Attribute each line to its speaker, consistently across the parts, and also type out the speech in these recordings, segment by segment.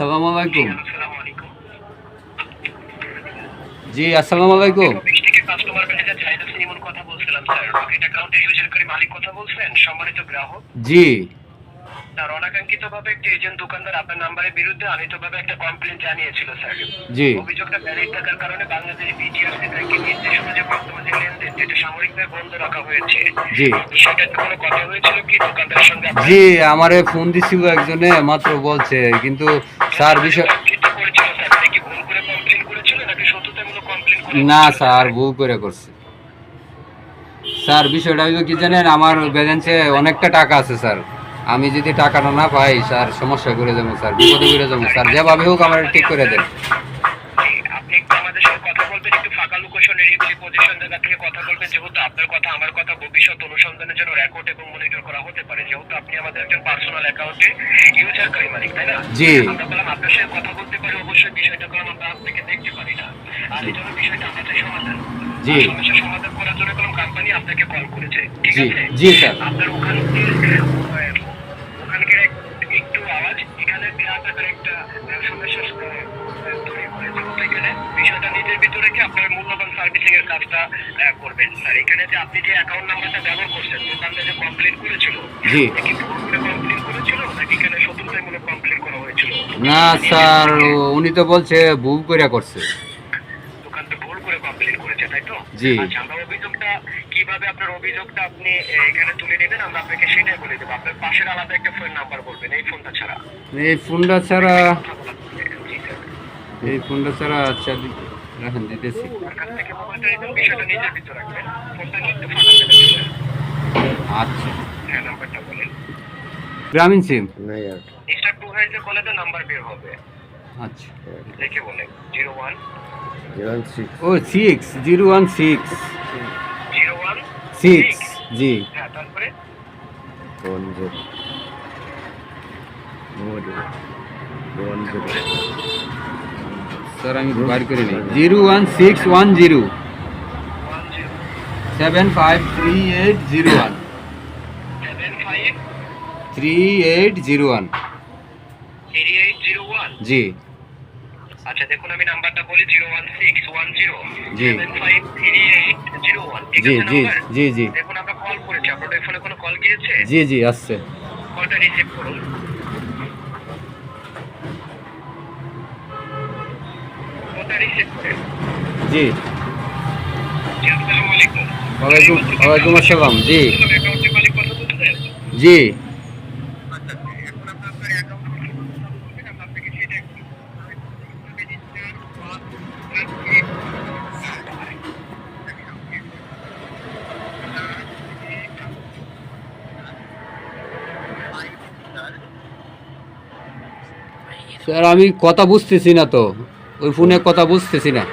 Speaker 1: আসসালামু আলাইকুম।
Speaker 2: আসসালামু আলাইকুম।
Speaker 1: জি আসসালামু আলাইকুম।
Speaker 2: অফিস থেকে কাস্টমার ম্যানেজার জাহিদুল কথা বলছিলাম স্যার। রকেট অ্যাকাউন্টের ইউজার করে মালিক কথা বলছেন সম্মানিত গ্রাহক।
Speaker 1: জি।
Speaker 2: স্যার অনাকাঙ্ক্ষিতভাবে একটি এজেন্ট দোকানদার আপনার নাম্বারের বিরুদ্ধে আনিতভাবে একটা কমপ্লেন জানিয়েছিল স্যার
Speaker 1: জি।
Speaker 2: অভিযোগটা ভ্যালিড থাকার কারণে বাংলাদেশ বিটিআরসি ব্যাংকের নির্দেশ অনুযায়ী বর্তমান যে লেনদেন যেটা সাময়িকভাবে বন্ধ রাখা হয়েছে
Speaker 1: জি।
Speaker 2: বিষয়টা কোনো কথা হয়েছিল কি দোকানদারের সঙ্গে
Speaker 1: জি আমারে ফোন দিছিল একজনে মাত্র বলছে কিন্তু স্যার বিষয়
Speaker 2: করে
Speaker 1: না স্যার ভুল করে করছে। স্যার বিষয়টা হইল কি জানেন আমার ব্যালেন্সে অনেকটা টাকা আছে স্যার। আমি যদি টাকাটা না পাই স্যার সমস্যা করে যাব স্যার বিপদে করে যাব স্যার যেভাবে হোক আমার ঠিক করে দেন।
Speaker 2: আপনি একটু আমাদের সাথে কথা বলবেন একটু ফাঁকা লোকেশন নিরিবিলি পজিশন জায়গা থেকে কথা বলবেন যেহেতু আপনার কথা আমার কথা ভবিষ্যৎ অনুসন্ধানের জন্য রেকর্ড এবং মনিটর করা হতে পারে। যেহেতু আপনি আমাদের একজন পার্সোনাল অ্যাকাউন্টে ইউজার মালিক তাই না?
Speaker 1: জি।
Speaker 2: আমরা বললাম আপনার সাথে কথা বলতে পারি অবশ্যই বিষয়টা আমরা আপনাকে দেখতে পারি না। আর এই জন্য বিষয়টা আমাদের সমাধান।
Speaker 1: জি।
Speaker 2: সমস্যা সমাধান করার জন্য কোনো কোম্পানি আপনাকে কল করেছে ঠিক আছে?
Speaker 1: জি, স্যার।
Speaker 2: আপনার ওখানে আহ, সমস্যা আহ, তৈরি করেছে তো এখানে বিষয়টা নিজের ভিতরে কি আপনার মূল্যবান সার্ভিসিং এর কাজটা করবেন? স্যার এখানে যে আপনি যে অ্যাকাউন্ট নাম্বারটা ব্যবহার করছেন দোকানদার যে কমপ্লেন করেছিল
Speaker 1: জি।
Speaker 2: কমপ্লেন করেছিল নাকি এখানে সততামূলক কমপ্লেন করা হয়েছিল?
Speaker 1: না স্যার উনি তো বলছে ভুল করে করছে।
Speaker 2: দোকানদার ভুল করে কমপ্লেন করেছে তাই তো?
Speaker 1: জি।
Speaker 2: আচ্ছা কীভাবে আপনার অভিযোগটা আপনি এখানে তুলে নেবেন আমরা আপনাকে সেটাই বলে দেবো। আপনার পাশের আলাদা একটা ফোন নাম্বার বলবেন এই ফোনটা ছাড়া।
Speaker 1: এই ফোনটা ছাড়া এই ফোনটা ছাড়া আচ্ছা রাখেন দিতেছি।
Speaker 2: বিষয়টা নিজের ভিতর রাখবেন। ফোনটা
Speaker 1: আচ্ছা।
Speaker 2: হ্যাঁ নাম্বারটা বলেন।
Speaker 1: গ্রামীণ সিম
Speaker 2: স্টার টু হাইজে বলে তো নাম্বার বের হবে।
Speaker 1: আচ্ছা।
Speaker 2: লিখে বলেন। জিরো ওয়ান
Speaker 1: ও six zero one six
Speaker 2: zero one
Speaker 1: six জি।
Speaker 2: হ্যাঁ তারপরে?
Speaker 1: স্যার আমি বার করে নিই। Zero one six one zero.
Speaker 2: One zero
Speaker 1: seven five three eight zero one. Three eight zero one.
Speaker 2: Three eight zero one?
Speaker 1: জি।
Speaker 2: আচ্ছা দেখুন আমি নাম্বারটা বলি zero one six one zero.
Speaker 1: জি।
Speaker 2: Seven five three eight zero one.
Speaker 1: জি জি জি জি।
Speaker 2: দেখুন আমরা কল করেছি। আপনার ফোনে কোনো কল গিয়েছে?
Speaker 1: জি জি আসছে।
Speaker 2: কলটা রিসিভ করুন। কলটা রিসিভ করেন।
Speaker 1: জি। ওয়ালাইকুম ওয়ালাইকুম আসসালাম। জি। জি
Speaker 2: আচ্ছা এখন আপনার আপনার অ্যাকাউন্ট করবেন আমরা আপনাকে সেটা একটু
Speaker 1: স্যার আমি কথা বুঝতেছি না তো। ওই ফোনে কথা বুঝতেছি না।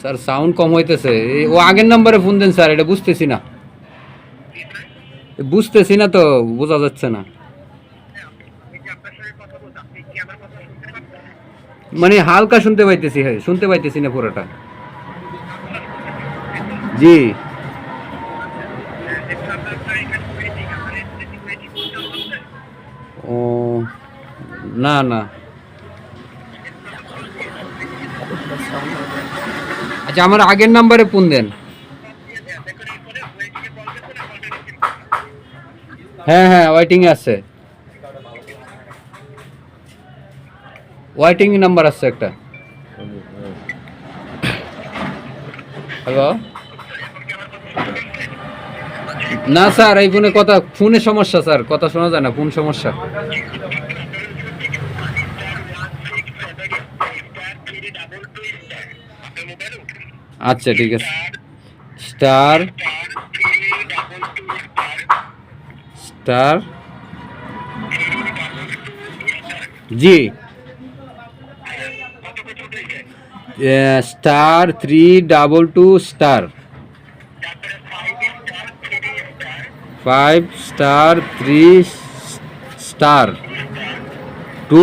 Speaker 1: স্যার সাউন্ড কম হইতেছে। ও আগের নাম্বারে ফোন দেন স্যার, এটা বুঝতেছি না। বুঝতেছি না তো, বোঝা যাচ্ছে না। মানে হালকা শুনতে পাইতেছি হ্যাঁ শুনতে পাইতেছি না পুরোটা। জি ও না না। আচ্ছা আমার আগের নাম্বারে ফোন দেন। হ্যাঁ হ্যাঁ ওয়েটিং আছে। ওয়েটিং নাম্বার আছে একটা। হ্যালো? না, স্যার, এই ফোনে কথা, ফোনে সমস্যা, স্যার। কথা শোনা যায় না, ফোন সমস্যা। আচ্ছা ঠিক আছে। স্টার। স্টার। জি। Star three double two star. Five star three star. Two.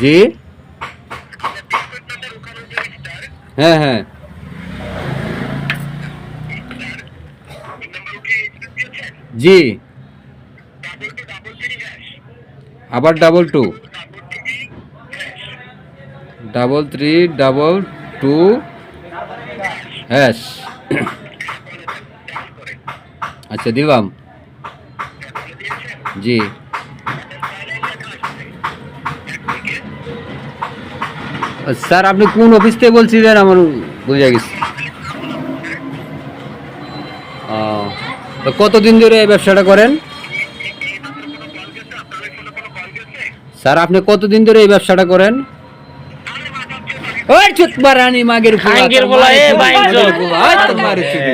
Speaker 1: জি। হ্যাঁ হ্যাঁ। জি। আবার double two
Speaker 2: double three
Speaker 1: double two hash আচ্ছা দিলাম। জি। স্যার আপনি কোন অফিস থেকে বলছিলেন? আমার বুঝে গেছি। তো কতদিন ধরে এই ব্যবসাটা করেন? স্যার আপনি কতদিন ধরে এই ব্যবসাটা করেন? ওই চুত বারানি মাগের ফুলা, তোর
Speaker 3: বলা, এ।
Speaker 1: মাগের ফুলা, ওই তোর মায়ের চুদি।